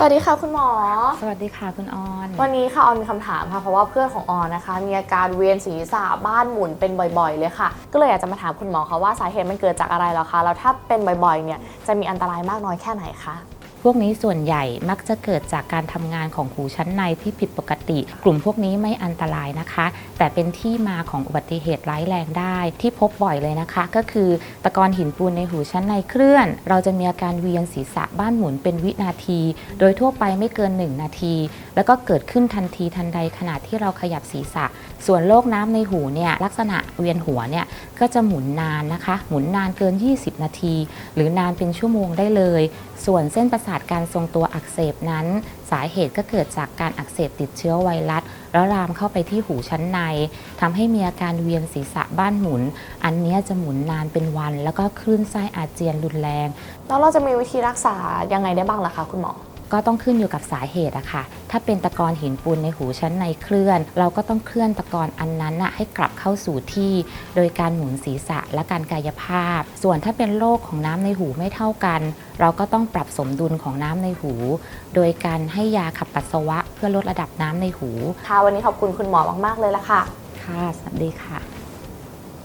สวัสดีค่ะคุณหมอ สวัสดีค่ะคุณออน วันนี้ค่ะออนมีคำถามค่ะเพราะว่าเพื่อนของออนนะคะ มีอาการเวียนศีรษะบ้านหมุนเป็นบ่อยๆ เลยค่ะ ก็เลยอยากจะมาถามคุณหมอค่ะว่าสาเหตุมันเกิดจากอะไรเหรอคะแล้วถ้าเป็นบ่อยๆ เนี่ยจะมีอันตรายมากน้อยแค่ไหนคะ พวกนี้ส่วนใหญ่มักจะเกิดจากการทำงานของหูชั้นในที่ผิดปกติ กลุ่มพวกนี้ไม่อันตรายนะคะ แต่เป็นที่มาของอุบัติเหตุร้ายแรงได้ ที่พบบ่อยเลยนะคะ ก็คือตะกอนหินปูนในหูชั้นในเคลื่อน เราจะมีอาการเวียนศีรษะบ้านหมุนเป็นวินาที โดยทั่วไปไม่เกิน 1 นาที แล้วก็เกิดขึ้นทันทีทันใดขณะที่เราขยับศีรษะ ส่วนโรคน้ำในหูเนี่ยลักษณะเวียนหัวเนี่ยก็จะหมุนนานนะคะ หมุนนานเกิน 20 นาที หรือนานเป็นชั่วโมงได้เลย ส่วนเส้นประสาทการทรงตัวอักเสบนั้น สาเหตุก็เกิดจากการอักเสบติดเชื้อไวรัสแล้วลามเข้าไปที่หูชั้นในทำให้มีอาการเวียนศีรษะบ้านหมุน อันนี้จะหมุนนานเป็นวัน แล้วก็คลื่นไส้อาเจียนรุนแรง แล้วเราจะมีวิธีรักษายังไงได้บ้างล่ะคะคุณหมอ ก็ต้องขึ้นอยู่กับสาเหตุอะค่ะ ถ้าเป็นตะกอนหินปูนในหูชั้นในเคลื่อน เราก็ต้องเคลื่อนตะกอนอันนั้นน่ะให้กลับเข้าสู่ที่ โดยการหมุนศีรษะและการกายภาพ ส่วนถ้าเป็นโรคของน้ำในหูไม่เท่ากัน เราก็ต้องปรับสมดุลของน้ำในหู โดยการให้ยาขับปัสสาวะเพื่อลดระดับน้ำในหู ค่ะวันนี้ขอบคุณคุณหมอมากๆเลยละค่ะ ค่ะ สวัสดีค่ะ